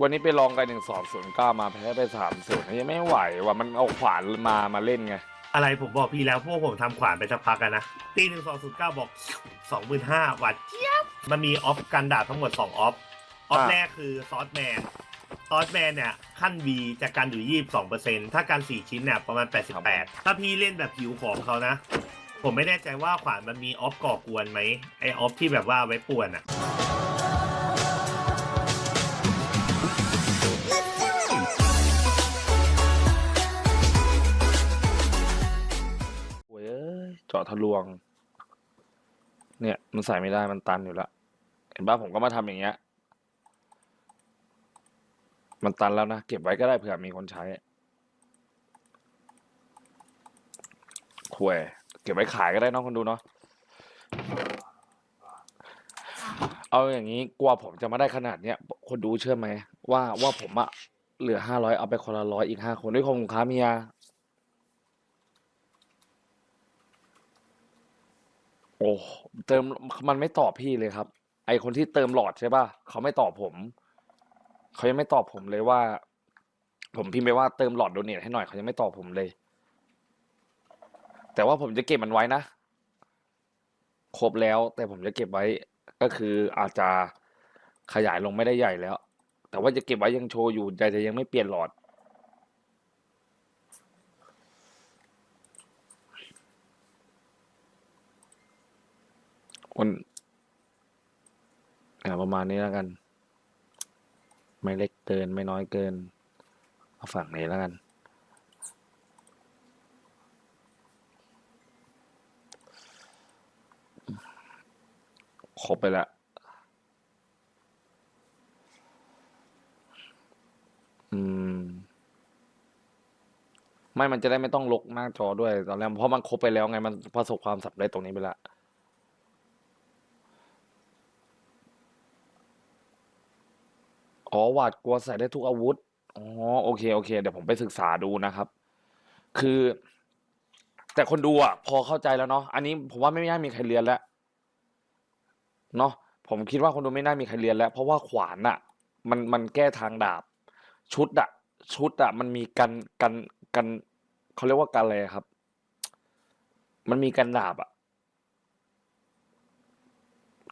วันนี้ไปลองกันหนึ่งสองศูนย์เก้ามาแพ้ไปสามศูนย์ยังไม่ไหวว่ะมันเอาขวานมามาเล่นไงอะไรผมบอกพี่แล้วพวกผมทำขวานไปสักพักกันนะตีหนึ่งสองศูนย์เก้าบอกสองหมื่นห้าวัดเจี๊ยบมันมีออฟกันดาบทั้งหมดสองออฟออฟอ่าแรกคือซอสแมนซอสแมนเนี่ยขั้น V จะกันอยู่ยี่สิบสองเปอร์เซ็นถ้ากันสี่ชิ้นเนี่ยประมาณแปดสิบแปดถ้าพี่เล่นแบบผิวของเขานะ ผมไม่แน่ใจว่าขวานมันมีออฟก่อกวนไหมไอออฟที่แบบว่าไว้ป่วนอะ เจาะทะลวง เนี่ย มันใส่ไม่ได้มันตันอยู่แล้วเห็นป่ะผมก็มาทำอย่างเงี้ย มันตันแล้วนะ เก็บไว้ก็ได้เผื่อมีคนใช้ควยเก็บไว้ขายก็ได้น้องคนดูเนาะเอาอย่างนี้กลัวผมจะมาได้ขนาดเนี้ยคนดูเชื่อไหมว่าว่าผมอะเหลือห้าร้อยเอาไปคนละร้อยอีกห้าคนด้วยขอบคุณค้าเมีย โอ้เติมมันไม่ตอบพี่เลยครับ ไอคนที่เติมหลอดใช่ป่ะเขาไม่ตอบผมเขายังไม่ตอบผมเลยว่า ผมพิมพ์ไปว่าเติมหลอดโดเนทให้หน่อยเขายังไม่ตอบผมเลย แต่ว่าผมจะเก็บมันไว้นะครบแล้ว แต่ผมจะเก็บไว้ก็คืออาจจะขยายลงไม่ได้ใหญ่แล้ว แต่ว่าจะเก็บไว้ยังโชว์อยู่แต่จะยังไม่เปลี่ยนหลอด คนอ่าประมาณนี้แล้วกัน ไม่เล็กเกินไม่น้อยเกิน เอาฝั่งนี้แล้วกัน ครบไปล้วอืมไม่ มันจะได้ไม่ต้องลกหน้าจอด้วยตอนแรกเพราะมันครบไปแล้วไง มันประสบความสำเร็จตรงนี้ไปล้ว อ๋อหวาดกลัวใส่ได้ทุกอาวุธ อ๋อโอเคโอเค เดี๋ยวผมไปศึกษาดูนะครับ คือ แต่คนดูอะ พอเข้าใจแล้วเนาะ อันนี้ผมว่าไม่น่ามีใครเรียนแล้ว เนาะ ผมคิดว่าคนดูไม่น่ามีใครเรียนแล้ว เพราะว่าขวานอะ มันมันแก้ทางดาบ ชุดอะ ชุดอะ มันมีกันกันกันเขาเรียกว่ากันอะไรครับ มันมีกันดาบอะ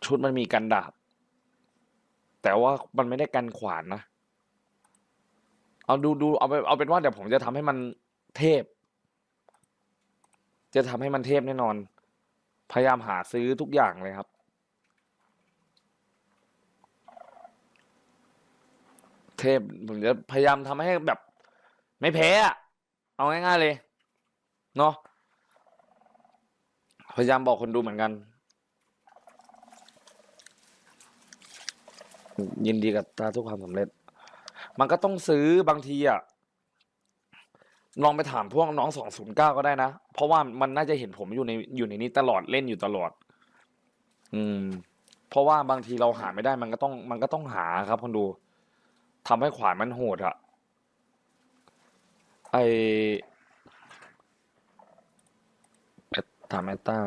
ชุดมันมีกันดาบ แต่ว่ามันไม่ได้กันขวานนะ เอาดูดูเอาไปเอาเป็นว่าเดี๋ยวผมจะทำให้มันเทพ จะทำให้มันเทพแน่นอน พยายามหาซื้อทุกอย่างเลยครับ เทพผมจะพยายามทำให้แบบ ไม่แพ้อะเอาง่ายๆเลย เนาะพยายามบอกคนดูเหมือนกัน ยินดีกับตาทุกความสำเร็จ มันก็ต้องซื้อบางทีอะลองไปถามพวกน้องสองศูนย์เก้าก็ได้นะ เพราะว่ามันน่าจะเห็นผมอยู่ในอยู่ในนี้ตลอดเล่นอยู่ตลอด อืม เพราะว่าบางทีเราหาไม่ได้ มันก็ต้อง มันก็ต้องหาครับคนดูทำให้ขวานมันโหดอะไอเอ่อถามแอตตา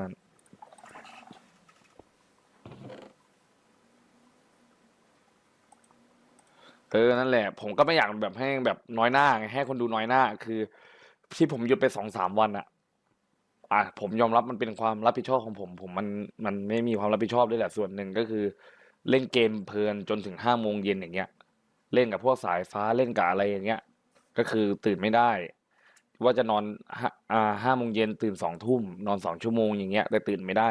เออ นั่นแหละ ผมก็ไม่อยากแบบให้แบบน้อยหน้าไงให้คนดูน้อยหน้า คือที่ผมหยุดไปสองสามวันอะอะผมยอมรับมันเป็นความรับผิดชอบของผม ผมมันมันไม่มีความรับผิดชอบด้วยแหละส่วนหนึ่งก็คือ เล่นเกมเพลินจนถึงห้าโมงเย็นอย่างเงี้ย เล่นกับพวกสายฟ้าเล่นกับอะไรอย่างเงี้ย ก็คือตื่นไม่ได้ ว่าจะนอนห้าอ่าห้าโมงเย็นตื่นสองทุ่มนอนสองชั่วโมงอย่างเงี้ยแต่ตื่นไม่ได้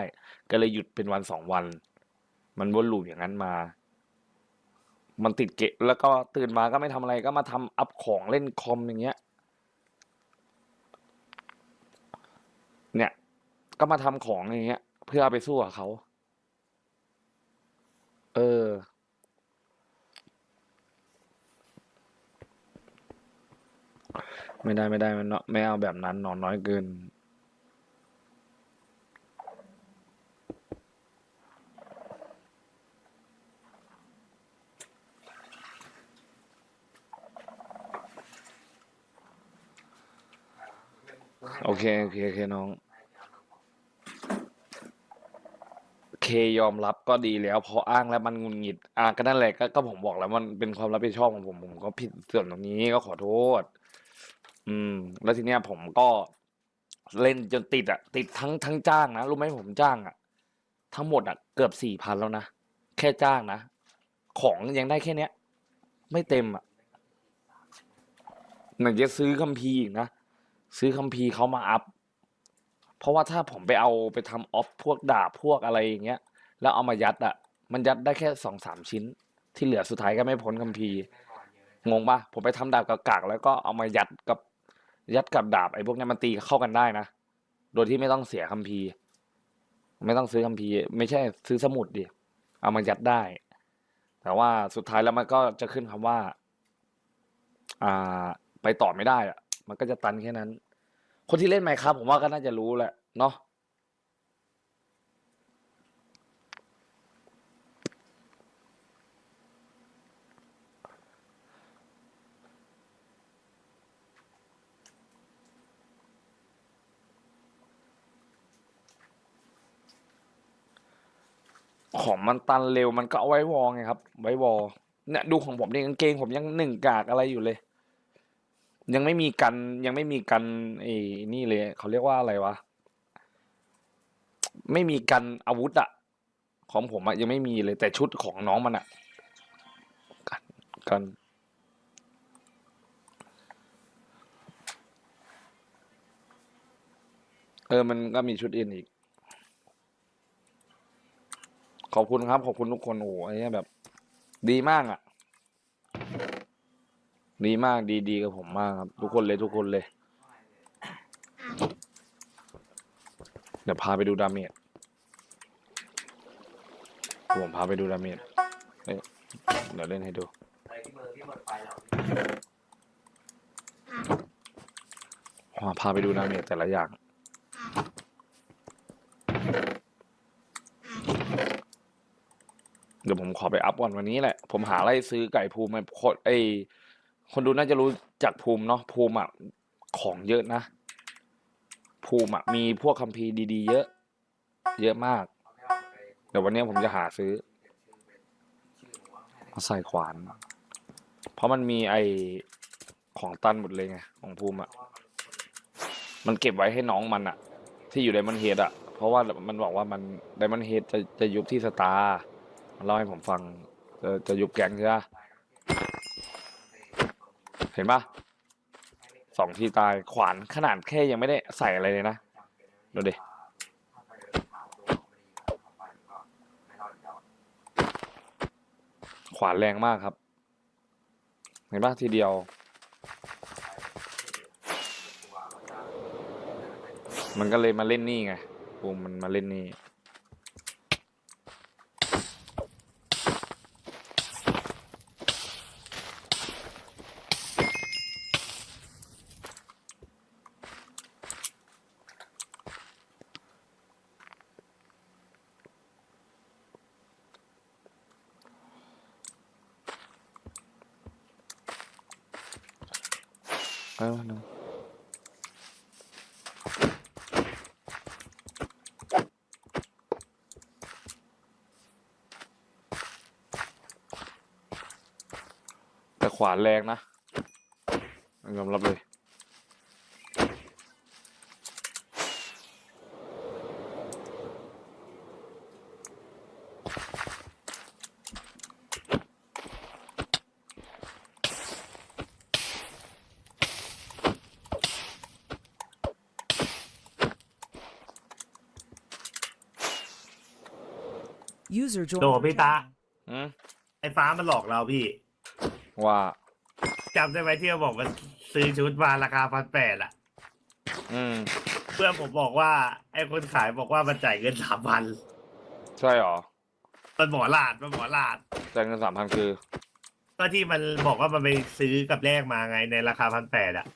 ก็เลยหยุดเป็นวันสองวัน มันวนลูปอย่างนั้นมา มันติดเกะแล้วก็ตื่นมาก็ไม่ทำอะไรก็มาทำอัพของเล่นคอมอย่างเงี้ย เนี่ย ก็มาทำของอย่างเงี้ย เพื่อไปสู้กับเขา เออ ไม่ได้ไม่ได้มันเนาะไม่เอาแบบนั้นนอนน้อยเกิน โอเคโอเคโอเคน้อง เคยอมรับก็ดีแล้ว พออ้างแล้วมันงุนหงิด อะก็นั่นแหละก็ก็ผมบอกแล้วมันเป็นความรับผิดชอบของผมผมก็ผิดส่วนตรงนี้ก็ขอโทษ อืม แล้วทีเนี้ยผมก็เล่นจนติดอะ ติดทั้งทั้งจ้างนะรู้ไหมผมจ้างอะ ทั้งหมดอะเกือบสี่พันแล้วนะ แค่จ้างนะ ของยังได้แค่เนี้ย ไม่เต็มอะไหนจะซื้อคัมภีร์อีกนะ ซื้อคัมภีร์เขามาอัพ เพราะว่าถ้าผมไปเอาไปทำออฟพวกดาบพวกอะไรอย่างเงี้ย แล้วเอามายัดอะมันยัดได้แค่สองสามชิ้น ที่เหลือสุดท้ายก็ไม่พ้นคัมภีร์งงปะผมไปทำดาบกากๆแล้วก็เอามายัดกับยัดกับดาบไอ้พวกนี้มันตีเข้ากันได้นะ โดยที่ไม่ต้องเสียคัมภีร์ ไม่ต้องซื้อคัมภีร์ ไม่ใช่ซื้อสมุดดิ เอามายัดได้ แต่ว่าสุดท้ายแล้วมันก็จะขึ้นคำว่า อ่า ไปต่อไม่ได้อะ มันก็จะตันแค่นั้น คนที่เล่นไหมครับ ผมว่าก็น่าจะรู้แหละเนาะของมันตันเร็วมันก็เอาไว้วอไงครับ ไว้วอเนี่ยดูของผมเนี่ยกางเกงผมยังหนึ่งกากอะไรอยู่เลย ยังไม่มีกันยังไม่มีกันไอ้นี่เลยเขาเรียกว่าอะไรวะ ไม่มีกันอาวุธอะของผมอะยังไม่มีเลย แต่ชุดของน้องมันอะกันกันเออ มันก็มีชุดอื่นอีก ขอบคุณครับ ขอบคุณทุกคน โอ้ยแบบ ดีมากอะ่ะ ดีมากดีดีกับผมมากครับ ทุกคนเลยทุกคนเลย เดี๋ยวพาไปดูดาเมจผมพาไปดูดาเมจเอ้ยเดี๋ยวเล่นให้ดูพาไปดูดาเมจแต่ละอย่าง เดี๋ยวผมขอไปอัพวันวันนี้แหละ ผมหาไล่ซื้อไก่ภูมิมาคนไอ คนดูน่าจะรู้จักภูมิเนาะภูมิอะของเยอะนะ ภูมิอะมีพวกคัมภีร์ดีๆ เยอะ เยอะมากเดี๋ยววันนี้ผมจะหาซื้อมาใส่ขวาน เพราะมันมีไอของตันหมดเลยไงของภูมิอะมันเก็บไว้ให้น้องมันอะ ที่อยู่ไดมอนเฮดอะเพราะว่ามันบอกว่ามันไดมอนเฮดจะจะยุบที่สตาร์มันเล่าให้ผมฟัง จะจะยุบแก๊งใช่ปะ เห็นปะสองทีตายขวานขนาดแค่ยังไม่ได้ใส่อะไรเลยนะ ดูดิขวานแรงมากครับ เห็นปะทีเดียว มันก็เลยมาเล่นนี่ไงปูมมันมาเล่นนี่ ขวานแรงนะยอมรับเลย User joined. โด your พี่ตา channel. อืม ไอ้ฟ้ามันหลอกเราพี่ ว่าจำได้ไหมที่เราบอกมันซื้อชุดมาราคาพันแปดอะอืม เพื่อนผมบอกว่า ไอ้คนขายบอกว่ามันจ่ายเงินสามพันใช่หรอมันหมอลาดมันหมอลาดจ่ายเงินสามพันคือก็ที่มันบอกว่ามันไปซื้อกับแรกมาไงในราคาพันแปดอะ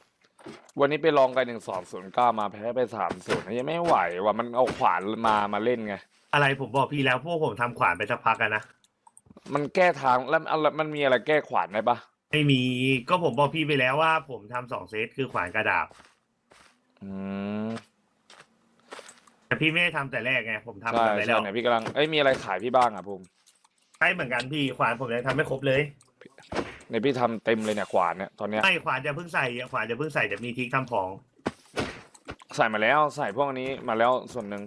วันนี้ไปลองกันหนึ่งสองศูนย์เก้ามาแพ้ไปสามศูนย์ยังไม่ไหวว่ะมันเอาขวานมามาเล่นไง อะไรผมบอกพี่แล้วพวกผมทำขวานไปสักพักกันนะ มันแก้ทางแล้วอะไรมันมีอะไรแก้ขวานได้ปะไม่มีก็ผมบอกพี่ไปแล้วว่า ผมทำสองเซตคือขวานกระดาบ อืมแต่พี่ไม่ได้ทำแต่แรกไงผมทำใช่แต่ไปใช่แล้วเนี่ยพี่กำลังเอ้ยมีอะไรขายพี่บ้างอะภูมิใช่เหมือนกันพี่ขวานผมยังทำไม่ครบเลย ในพี่ทำเต็มเลยเนี่ยขวานเนี่ยตอนเนี้ยไม่ขวานจะเพิ่งใส่ขวานจะเพิ่งใส่จะมีทิกทำของ ใส่มาแล้วใส่พวกนี้มาแล้วส่วนหนึ่ง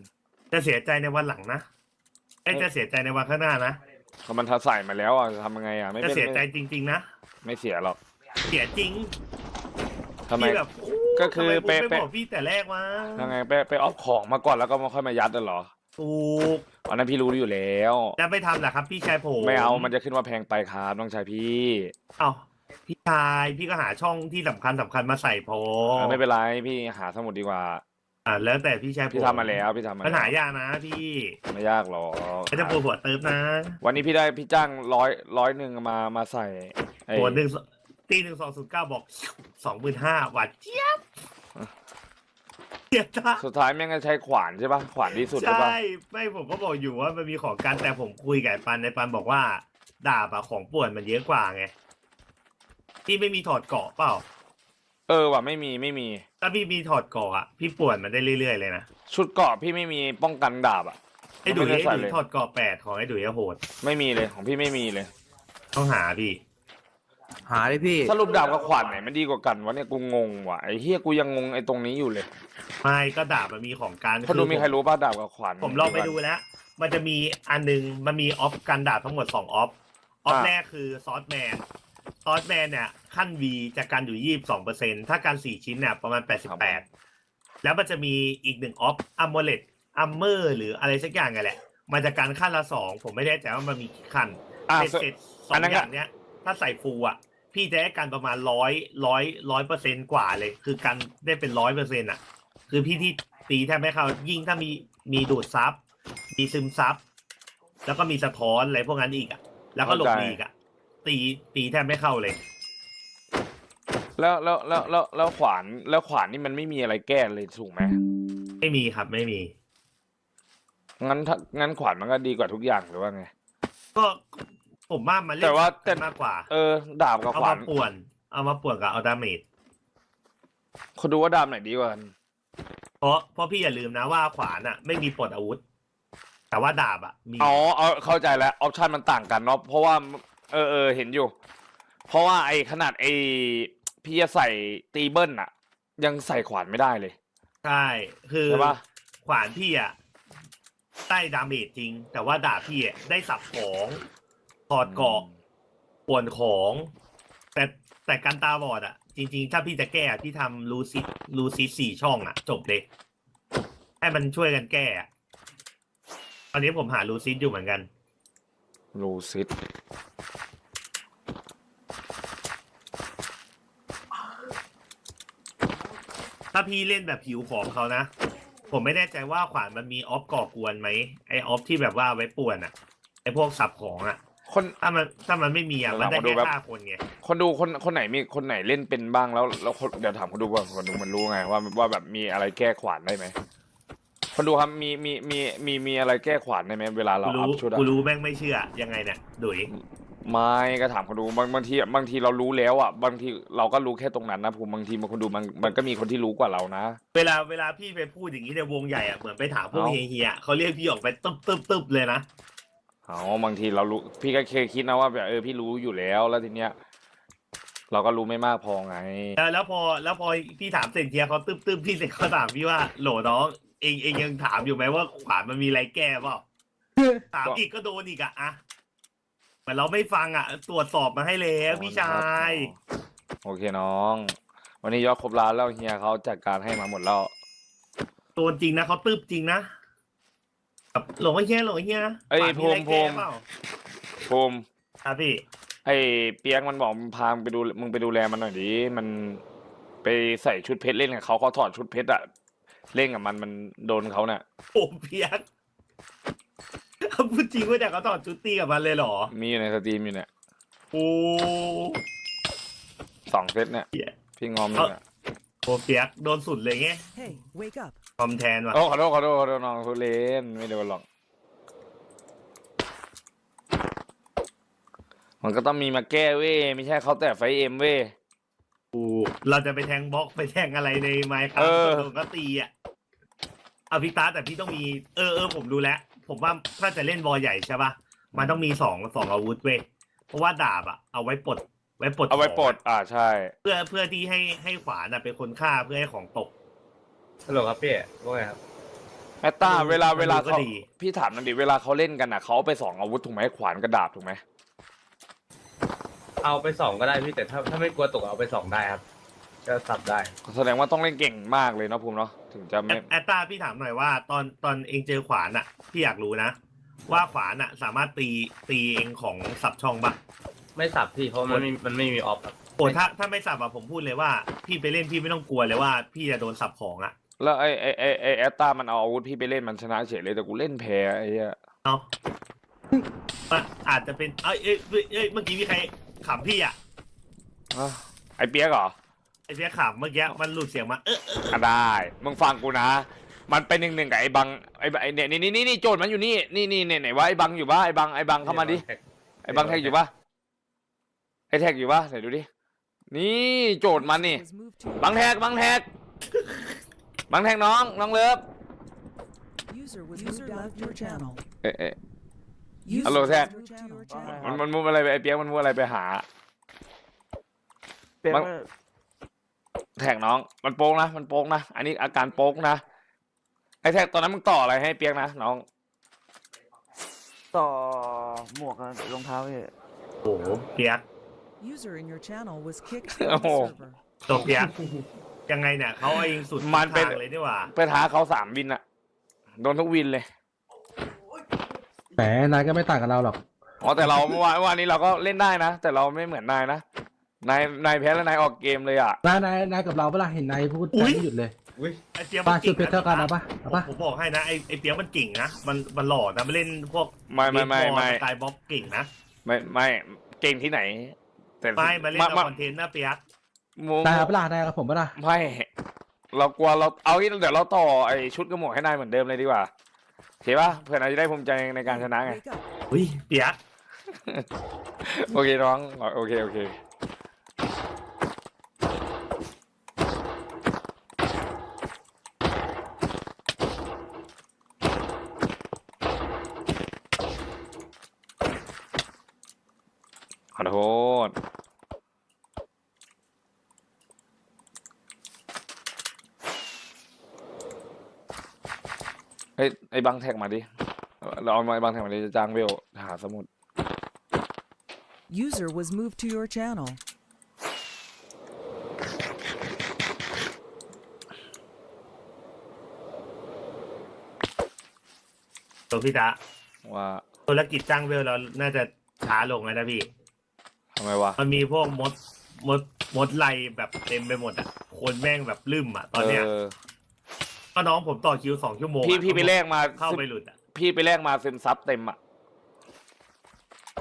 จะเสียใจในวันหลังนะไอ้ยจะเสียใจในวันข้างหน้านะ พอมันถ้าใส่มาแล้วอะจะทำยังไงอะไม่จะเป็นเสียใจไม่จริง ๆ นะไม่เสียหรอกเสียจริงทำไมพี่แบบโอ้ก็คือทำไมกูเป๊ะไม่เป๊ะ บอกพี่แต่แรกวะยังไงไปไปออฟของมาก่อนแล้วก็มาค่อยมายัดน่ะเหรอถูกอันนั้นพี่รู้อยู่แล้ว จะไปทำเหรอครับ พี่ชายผมไม่เอามันจะขึ้นว่าแพงไปครับน้องชายพี่เอาพี่ชายพี่ก็หาช่องที่สำคัญสำคัญมาใส่พอเออไม่เป็นไรพี่หาสมุดดีกว่า อ่าแล้วแต่พี่ชายผมพี่ทำมาแล้วพี่ทำมาปัญแล้วหายากนะพี่ไม่ยากหรอกก็จะปวดหัวเติมนะ วันนี้พี่ได้พี่จ้างร้อยร้อยหนึ่งมามาใส่ไอ้หัวหนึ่งตีหนึ่งสองศูนย์เก้าบอกสองหมื่นห้าหวานเจี๊ยบเจี๊ยบจ้าสุดท้ายแม่งก็ใช้ขวานใช่ปะขวานที่สุดใช่ปะใช่ไม่ผมก็บอกอยู่ว่ามันมีของกันแต่ผมคุยกับไอ้ปันในปันบอกว่าดาบอะของป่วนมันเยอะกว่าไงพี่ไม่มีถอดเกราะเปล่า เออว่ะไม่มีไม่มี ถ้าพี่มีถอดเกราะอะพี่ป่วนมันได้เรื่อยๆเลยนะชุดเกราะพี่ไม่มีป้องกันดาบอะไอ้ดุยม่ไอ้ใส่ดุยเลยถอดเกราะแปดของไอ้ดุยอะโหดไม่มีเลยของพี่ไม่มีเลย ต้องหาพี่ หาเลยพี่สรุปดาบกับขวานไหนมันดีกว่ากันวะเนี่ยกูงงว่ะไอ้เฮียกูยังงงไอ้ตรงนี้อยู่เลยไม่ก็ดาบมันมีของกันคนดูมีใครรู้ป่ะดาบกับขวานผมลองไปดูแล้วมันจะมีอันหนึงมันมีออฟกันดาบทั้งหมดสองออฟออฟแรกคือซอสแมน ซอสแมนเนี่ยขั้น V จะกันอยู่ยี่สองเปอร์เซ็นถ้าการสี่ชิ้นเนี่ยประมาณแปดสิบแปดแล้วมันจะมีอีกหนึ่งออฟอัมโมเลตอัมเมอร์หรืออะไรสักอย่างไงแหละ มันจะการขั้นละสองผมไม่แน่ใจว่ามันมีกี่ขั้นอะเสร็จเสร็จสออันงนั้นอก็ย่างเนี้ย ถ้าใส่ฟูลอะ พี่จะได้กันประมาณร้อยร้อยร้อยเปอร์เซ็นกว่าเลย คือกันได้เป็นร้อยเปอร์เซ็นอะ คือพี่ที่ตีแทบไม่เข้ายิ่งถ้ามีมีดูดซับมีซึมซับแล้วก็มีสะท้อนอะไรพวกนั้นอีกอะ แล้วก็หลบหลีกอะ ตีตีแทบไม่เข้าเลย แล้วแล้วแล้วแล้วแล้วขวานแล้วขวานนี่มันไม่มีอะไรแก้เลยถูกไหมไม่มีครับไม่มี งั้นถ้างั้นขวานมันก็ดีกว่าทุกอย่างหรือว่าไง ก็ผมว่ามันเล่นแต่ว่ากันแต่ มากกว่า เออดาบกับเอาขวามานป่วน เอามาป่วนกับเอาดาเมจคนดูว่าดาบไหนดีกว่ากันเพราะเพราะพี่อย่าลืมนะว่าขวานอะ ไม่มีปลดอาวุธ แต่ว่าดาบอะมี อ๋อเอาเข้าใจแล้วออปชันมันต่างกันเนาะเพราะว่า เออเออเห็นอยู่ เพราะว่าไอ้ขนาดไอ้พี่จะใส่ตีเบิ้ลอะยังใส่ขวานไม่ได้เลย ใช่ คือใช่ปะ ขวานพี่อะได้ดาเมจจริง แต่ว่าดาบพี่อะได้สับของถอดเกราะป่วนของ แต่แต่การตาบอดอะ จริง ๆ ถ้าพี่จะแก้อะพี่ทำลูซิลูซิสี่ช่องอะ จบเลย ให้มันช่วยกันแก้อะตอนนี้ผมหาลูซิสอยู่เหมือนกัน ลูซิด ถ้าพี่เล่นแบบผิวของเขานะ ผมไม่แน่ใจว่าขวานมันมีออฟก่อกวนไหมไอออฟที่แบบว่าไว้ป่วนอะไอพวกสับของอะคน ถ้ามันถ้ามันไม่มีอะมันได้เรามาดูแค่แบบฆ่าคนไงคนดูคนคนไหนมีคนไหนเล่นเป็นบ้างแล้วแล้วคนเดี๋ยวถามคนดูว่าคนดูมันรู้ไงว่าว่าแบบมีอะไรแก้ขวานได้ไหม คนดูครับมีมีมีมีมีอะไรแก้ขวานได้ไหมเวลาเรากูอัรู้พชุดอะกูรู้แม่งไม่เชื่อ ยังไงเนี่ยดุยไม่ก็ถามคนดูบางบางทีอะบางทีเรารู้แล้วอะบางทีเราก็รู้แค่ตรงนั้นนะผมบางทีบางคนดูมันมันก็มีคนที่รู้กว่าเรานะ เวลาเวลาพี่ไปพูดอย่างนี้ในวงใหญ่อะเหมือนไปถามพวกเอ้า เฮียๆเขาเรียกพี่ออกไปตึ๊บตึ๊บตึ๊บเลยนะอ๋อบางทีเรารู้พี่ก็เคยคิดนะว่าแบบเออพี่รู้อยู่แล้วแล้วทีเนี้ย เราก็รู้ไม่มากพอไง แล้วแล้วพอแล้วพอพี่ถามเสร็จเฮียเขาตึ๊บตึ๊บพี่เสร็จเขาถามพี่ว่าโหลน้อง เองเองยังถามอยู่ไหมว่าขวานมันมีอะไรแก้เปล่าถามอีกก็โดนอีกอะอะเหมือนเราไม่ฟังอะตรวจสอบมาให้แล้วพี่ชาย โอเคน้อง วันนี้ยอดครบล้านแล้วเฮียเขาจัดการให้มาหมดแล้วตัวจริงนะเขาตึ๊บจริงนะแบบหลงไอ้เฮียหลงไอ้เฮียเอ้ยขวานมีอะไรภูแก้มิเปล่าภูมิครับพี่ไอ้เปียกมันบอกมึงพามึงไปดูมึงไปดูแลมันหน่อยดิมันไปใส่ชุดเพชรเล่นกับเขาเขาถอดชุดเพชรอะ เล่นกับมันมันโดนเขาเนี่ยโอ้เพียกพูดจริงว่าแต่เขาถอดชุดตีกับมันเลยเหรอ มีอยู่ในสตรีมอยู่เนี่ยโอ้ สองเซตเนี่ยเหี้ย พี่งอมอยู่เนี่ยโหเปียกโดนสุดเลยไง Hey, wake up. คอมแทนว่ะโอ้ขอโทษขอโทษขอโทษน้องทุเรนไม่โดนหรอก มันก็ต้องมีมาแก้เว้ยไม่ใช่เขาแต่ไฟเอ็มเว้ยโอ้เราจะไปแทงบล็อกไปแทงอะไรในไมค์ครับเออโดนก็ตีอะ เอาพี่ตาแต่พี่ต้องมีเออเออผมรู้แล้ว ผมว่าถ้าจะเล่นวอลใหญ่ใช่ปะมันต้องมีสองสองอาวุธเว้ยเพราะว่าดาบอะเอาไว้ปลดไว้ปลดเอาไว้ของปลด อ่าใช่ เพื่อเพื่อที่ให้ให้ขวานอะเป็นคนฆ่าเพื่อให้ของตกฮัลโหลครับพี่ว่าไงครับแอตตามันดูเวลามันดูเวลาก็เขาดีพี่ถามหนั่นดิเวลาเขาเล่นกันอะเขาเอาไปสองอาวุธถูกไหมขวานกระดาบถูกไหมเอาไปสองก็ได้พี่แต่ถ้าถ้าไม่กลัวตกเอาไปสองได้ครับ ก็สับได้ แสดงว่าต้องเล่นเก่งมากเลยเนาะภูมิเนาะถึงจะแอไม่ตแอตตาพี่ถามหน่อยว่า ตอนตอนเองเจอขวานอะพี่อยากรู้นะ ว่าขวานอะสามารถตีตีเองของสับช่องปะไม่สับพี่เพราะมันไม่มันไม่มีออฟครับโอ้ถ้าถ้าไม่สับอะผมพูดเลยว่า พี่ไปเล่นพี่ไม่ต้องกลัวเลยว่า พี่จะโดนสับของอะแล้วไอ้ไอ้ไอ้ไอ้แอตตามันเอาอาวุธพี่ไปเล่นมันชนะเฉยเลยแต่กูเล่นแพ้ไอ้เหี้ยเนาะมันอาจจะเป็นเอ้ยเอ้ยเอ้ยเอ้ยเมื่อกี้มีใครขำพี่อะอะไอ้เปียกเหรอ ไอ้เสียขำเมื่อกี้มันหลุดเสียงมาเออเอออะได้ มึงฟังกูนะ มันเป็นหนึ่งหนึ่งกับไอ้บังไอ้ไอ้เนี่ยนี่นี่นี่นี่โจทย์มันอยู่นี่นี่นี่เนี่ยไหนวะไอ้บังอยู่ปะไอ้บังไอ้บังเข้ามาดิไอ้บังแท็กอยู่ปะไอ้แท็กอยู่ปะไหนดูดินี่โจทย์มันนี่ บังแท็กบังแท็กบังแท็กน้องน้องเลิฟ User was moved out of your channel. เอ๊ะเอ๊ะ User Hello, was Zach. moved to your channel. มันมันมุดอะไรไปไอ้เปียกมันมุดอะไรไปหาเป็นบังว่า แท็กน้อง มันโป๊กนะ มันโป๊กนะ อันนี้อาการโป๊กนะ ไอ้แท็กตอนนั้นมึงต่ออะไรให้เปียกนะน้อง ต่อหมวกกับรองเท้าพี่โอ้โหเปียก User in your channel was kicked Oh. from the server. ตกเปียก ยังไงเนี่ยเขาเอาเองสุดมันเป็น ทางเลยดีกว่าไปท้าเขาสามวินอะโดนทุกวินเลย แหมนายก็ไม่ต่างกับเราหรอก อ๋อแต่เราเมื่อวานเมื่อวานนี้เราก็เล่นได้นะ แต่เราไม่เหมือนนายนะ นายนายแพ้แล้วนายออกเกมเลยอะ นายนายนายกับเราเวลาเห็นนายพูดอุ๊ยไม่หยุดเลยอุ้ยไอ้เปียกป้ามันชุเก่ดงเพชรเท่ากันนะปะเอาปะผมบอกให้นะไอ้ไอ้เปียกมันเก่งนะมันมันหล่อนะมันเล่นพวกไม่ไม่ไม่ไม่สไตล์บ๊อบเก่งนะไม่ไม่เก่งที่ไหน แต่ไม่มาเล่นเอามาคอนเทนต์นะเปียกมูนายเอาเปะล่านายกับผมเปะล่าไม่เรากลัวเราเอางี้เดี๋ยวเราต่อไอชุดกระหมวกให้นายเหมือนเดิมเลยดีกว่าโอเคป่ะเพื่อนนายจะได้ภูมิใจในการชนะไง Wake up. อุ้ยเปียก โอเคน้อง โอเค โอเค ขอโทษ เฮ้ย ไอ้บังแท็กมาดิ เราเอาไอ้บังแท็กมาดิจะจ้างเวลหาสมุด User was moved to your channel. ตัวพี่ตะว่าธุรกิจจ้างเวลเราน่าจะช้าลงแล้วนะพี่ ทำไมวะมันมีพวกมดมดมดไลแบบเต็มไปหมดอะคนแม่งแบบลืมอะตอนเนี้ยเออก็น้องผมต่อคิวสองชั่วโมงอะพี่พี่ไปแลกมาเข้าไปหลุดอะพี่ไปแลกมาซึมซับเต็มอะ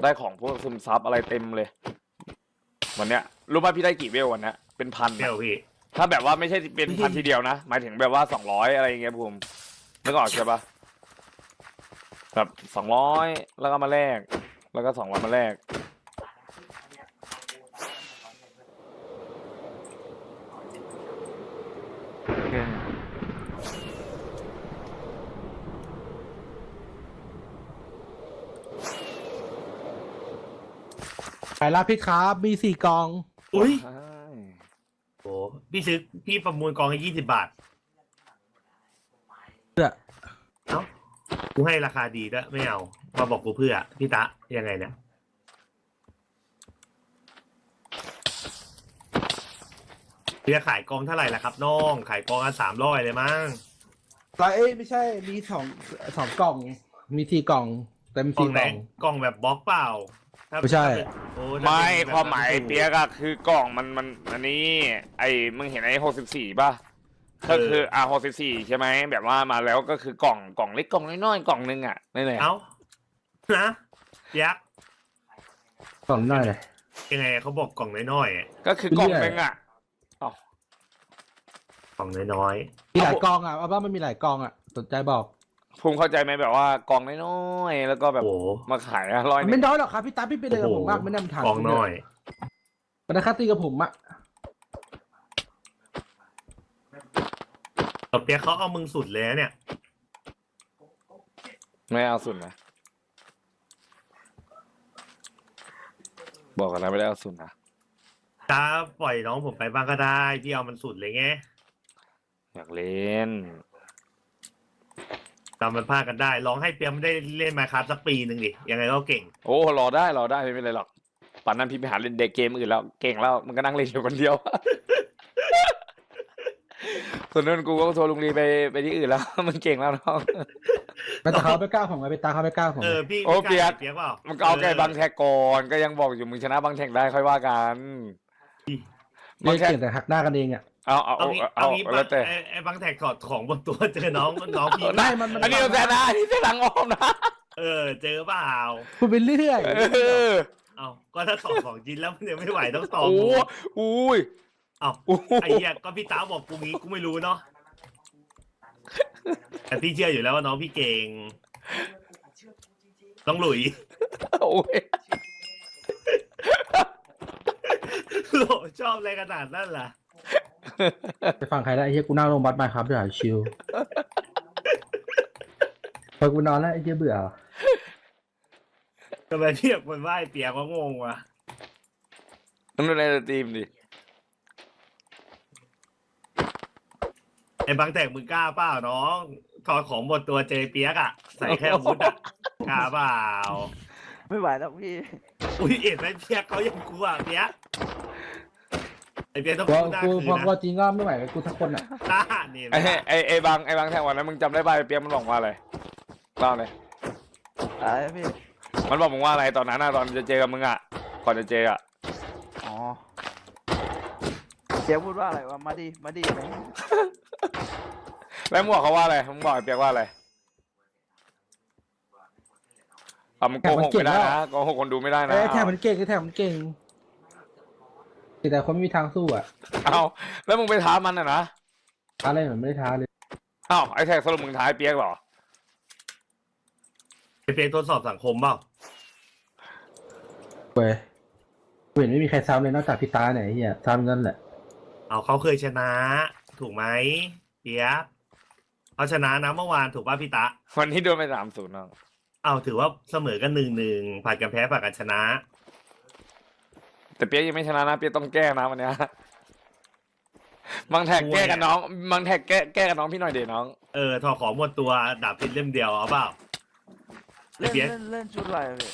ได้ของพวกซึมซับอะไรเต็มเลย วันเนี้ยรู้ป่ะพี่ได้กี่เวลวันเนี้ยเป็นพันเดี๋อะยวพี่ ถ้าแบบว่าไม่ใช่เป็นพันทีเดียวนะ หมายถึงแบบว่าสองร้อยอะไรอย่างเงี้ยผมนึกออกใช่ปะ แบบสองร้อยแล้วก็มาแลกแล้วก็สองร้อยมาแลกโอเคไปลาพิษครับมีสี่กองอุ้ยใช่โอ้พี่ซื้อพี่ประมูลกองให้ยี่สิบาท เพื่อเอ้า กูให้ราคาดีด้วยไม่เอามาบอกกูเพื่อพี่ตะยังไงเนี่ยเรียขายกองเท่าไหร่ล่ะครับน้อง ขายกองกันสามร้อยเลยมั้งก็เอ้ยไม่ใช่มีสองสองกล่อง มีสี่กล่องเต็มกล่อสี่งไหกนล่อง กล่องแบบบล็อกเปล่าถ้าไม่ใช่ โอ้ถ้ไม่เป็นแบบความหมายนั้นเปียกอะคือกล่องมันมันอันนี้ ไอ้มึงเห็นไอ้หกสิบสี่ป่ะ ก็คืออะหกสิบสี่ใช่ไหมแบบว่ามาแล้วก็คือกล่องกล่องเล็กกล่องน้อยๆกล่องนึงอะนี่นแหละเอ้านะยักษ์กล่องน้อยเลย ยังไงเขาบอกกล่องน้อยๆอะก็คือกล่องนึงอะกล่องน้อยมีหลายกองอะเอาว่ามันมีหลายกองอะสนใจบอกภูมิเข้าใจไหมแบบว่ากล่องน้อยๆแล้วก็ๆแบบโอ้ มาขายอะร้อยหมันนึไม่งน้อยหรอกครับพี่ตาพี่ไปเลยกับผมมากไม่นำถามกล่องน้อย มันได้ค่าตีกับผมอะ ตบเปียกเขาเอามึงสุดเลยนะเนี่ย ไม่เอาสุดนะ บอกกันนะไม่ได้เอาสุดนะถ้าปล่อยน้องผมไปบ้างก็ได้ พี่เอามันสุดเลยไงอยากเล่นตามมันพากันได้ ลองให้เปียมได้เล่นมาครับสักปีหนึ่งดิ ยังไงก็เก่ง โอ้รอได้รอได้ไม่เป็นไรหรอกป่านนั้นพี่ไปหาเล่นเด็กเกมอื่นแล้ว เก่งแล้วมันก็นั่งเล่นอยู่คนเดียว ส่วนนั้นกูก็โทรลุงลีไปไปที่อื่นแล้ว มันเก่งแล้วน้องไปตาเขาไปก้าวผมไงไปตาเขาไปก้าวผมเออพี่โอ้พี่กล้าเปียกเปียกเปล่ามันก็เอาแค่บางแท็กก่อนก็ยังบอกอยู่มึงชนะบางแท็กได้ค่อยว่ากันบาไม่งแท็กเก่งแต่หักหน้ากันเองอะเอาเอาเอาเอางี้เอาเอางี้แล้วแต่ไอ้ไอ้บางแท็กถอดของบนตัวเจอน้องน้องพี่ไม่มันมันอันนี้เราแต่นะอันนี้แต่หลังออมนะเออ เจอเปล่าพูดไปเรื่อยเออเอาก็ถ้าถอดของจริงแล้วมันยังไม่ไหวต้องต่อโอ้หมูอุ้ยเอาโอ้ไอ้เหี้ยก็พี่ตาบอกกูงี้กูไม่รู้เนาะแต่พี่เชื่ออยู่แล้วว่าน้องพี่เก่งต้องหลุยโอ้ยโหชอบอะไรขนาดนั้นล่ะไปฟังใครได้ไอ้เหี้ยกูนั่งลงบัสมาครับเดี๋ยวชิลพอกูนอนแล้วไอ้เหี้ยเบื่อทำไมเพียกคนไหว้เปียกก็งงวะนั่นในสตรีมดิ ไอ้บางแตกมึงกล้าเปล่าน้องถอดของบนตัวเจเปียกอะใส่แค่อาวุธอะกล้าเปล่าไม่ไหวแล้วพี่ อุ้ยเอ็ดไหมเปียกเขายังกลัวเปียกไอ้เปียกต้องกูพูดหน้ากูคืพอนกูนะจริงก็ไม่ไหวกับกูทักคนอะหน้าเนี่ยไอ้ไอ้ไอ้บางไอ้บางแท็กวันนั้นมึงจำได้ป่ะไอ้เปียกมันบอกว่าอะไรเล่าเลยอะไรนะพี่มันบอกมึงว่าอะไรตอนนั้นอะตอนจะเจอกับมึงอะก่อนจะเจออะอ๋อ เจ๊พูดว่าอะไรวะมาดิมาดิอะไรแล้วมึงบอกเขาว่าอะไรมึงบอกไอ้เปียกว่าอะไรอะมึงโกหกไม่ได้นะโกหกคนดูไม่ได้นะไอ้แถมมันเก่งไอ้แถมมันเก่งแต่คนไม่มีทางสู้อะเอาแล้วมึงไปท้ามันอะนะท้าอะไรเหมือนไม่ได้ท้าเลยเอ้าไอ้แท็กสรุปมึงท้าไอ้เปียกเหรอไอ้เปียกทดสอบสังคมเปล่าเว้ยกูเห็นไม่มีใครซ้ำเลยนอกจากพี่ตาเนี่ยไอ้เหี้ยซ้ำนั่นแหละ เอาเขาเคยชนะ ถูกไหมเปียกเขาชนะนะเมื่อวานถูกป่ะพี่ตะวันนี้โดนไปสามศูนย์น้องเอาถือว่าเสมอกันหนึ่งหนึ่งผัดกันแพ้ผัดกันชนะ แต่เปียกยังไม่ชนะนะเปียกต้องแก้นะวันเนี้ยบางแท็กแก้กับน้องบางแท็กแก้แก้กับน้องพี่หน่อยเดี๋ยวน้องเออถอดของหมดตัวดาบพิษเล่มเดียวเอาเปล่าไอ้เล่นเปี๊ยกเล่นเล่นชุดอะไรอะพี่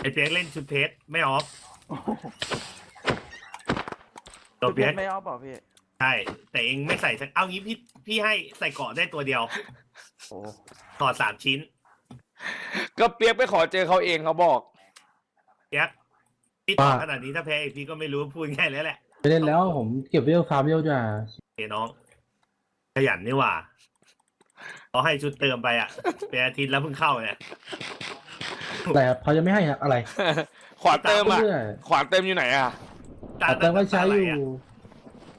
ไอ้เปียกเล่นชุดเพชรไม่ออฟ โอ้โหตัวเปียกไม่เอาเปล่าพี่ใช่แต่เองไม่ใส่สักเอางี้พี่พี่ให้ใส่เกราะได้ตัวเดียวโอ้ถอดสามชิ้น ก็เปียกไปขอเจอเขาเองเขาบอกเปียกพี่ถอดขนาดนี้ถ้าแพ้อีกพี่ก็ไม่รู้พูดง่ายแล้วแหละไปเล่นแล้วผมเก็บเวลฟาร์มเวลจ้ะเอ้น้อง ขยันนี่หว่าเขาให้ชุดเติมไปอะเป็นอาทิตย์แล้วเพิ่งเข้าเนี่ยแต่เขาจะไม่ให้อะไร ขวานเติมอะเรื่อยขวานเติมอยู่ไหนอะ แต่ก็ใช้อยู่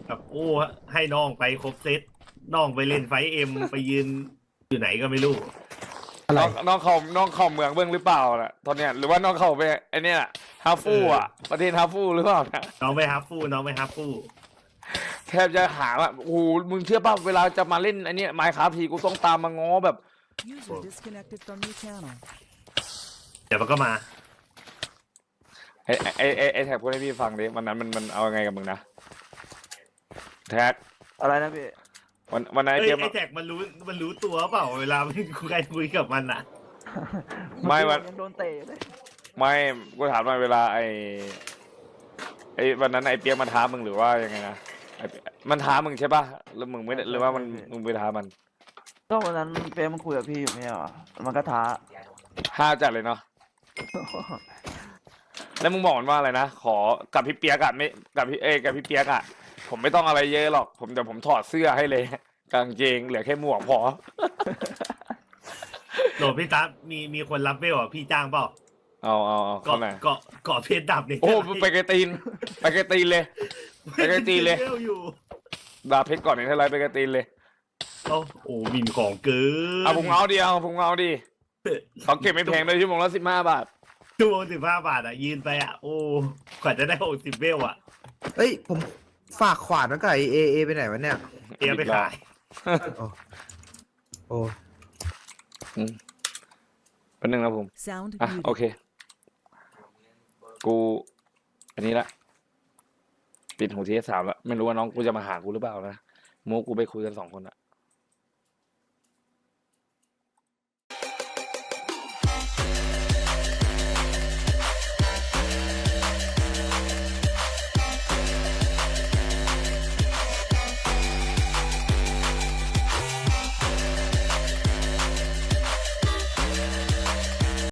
แบบโอ้ให้น้องไปครบเซตน้องไปเล่นไฟเอ็มไปยืนอยู่ไหนก็ไม่รู้อะไรน้องน้องเขาน้องเขาเมืองเบื้องหรือเปล่าล่ะตอนเนี้ยหรือว่าน้องเขาไปไอเนี้ยฮาฟูอะประเทศฮาฟูหรือเปล่านะน้องไปฮับฟูน้องไปฮับฟูแทบจะหาอะโอ้โหมึงเชื่อป่ะเวลาจะมาเล่นไอเนี้ยไมค์ครับทีกูต้องตามมาง้อแบบ User disconnected from your channel. เดี๋ยวมันก็มา ไอไอไอไอแท็กพูดให้พี่ฟังดิวันนั้นมันมันเอาไงกับมึงนะแท็กอะไรนะพี่วันวันนั้นไอเอ้ยเปียกไอแท็กมันรู้มันรู้ตัวเปล่าเวลามันคุยใครคุยกับมันอะไม่เอวันกี้ยังโดนเตะอยู่เลยไม่กูถามมาเวลาไอไอวันนั้นไอเปียกมันท้ามึงหรือว่ายังไงนะไอ้เปี๊ยกมันท้ามึงใช่ป่ะแล้วมึงไม่ได้หรือว่ามันมึงไปท้ามันก็วันนั้นเฟรมมันคุยกับพี่อยู่ไม่ใช่เหรอมันก็ท้าห้าวจัดเลยเนาะ แล้วมึงบอกมันว่าอะไรนะ ขอกับพี่เปียกอะไม่กับพี่เอยกับพี่เปียกอะผมไม่ต้องอะไรเยอะหรอก ผมเดี๋ยวผมถอดเสื้อให้เลยกางเกงเหลือแค่หมวกพอ โหลดพี่ตั๊บมีมีคนรับเวลอะพี่จ้างเปล่าเอาเอาเอาเกาะเข้าไหนเกาะเกาะเพชรดับเนี่ยโอ้ไปไกลตีน ไปไกลตีนเลย ไปไกลตีนเลย วอยู่ดาบเพชรก่อนในเท่าไรไปไกลตีนเลยโอ้โอ้มินของเกินเอาผมเอาดิเอาผมเอาดิเขาเก็บไม่แพงเลยชั่วโมงละสิบห้าบาท ชั่วโมงสิบห้าบาทอะยืนไปอะ โอ้กว่าจะได้หกสิบเวลอะเอ้ย ผมฝากขวานไว้กับไอเอเอไปไหนวะเนี่ยเตรียมไปขายโอ้โอ้ แป๊บนึงนะผม Sound อะ muted. โอเค กู อันนี้ละปิดหูทีสามละไม่รู้ว่าน้องกูจะมาหากูหรือเปล่านะมูกูไปคุยกันสองคนอะ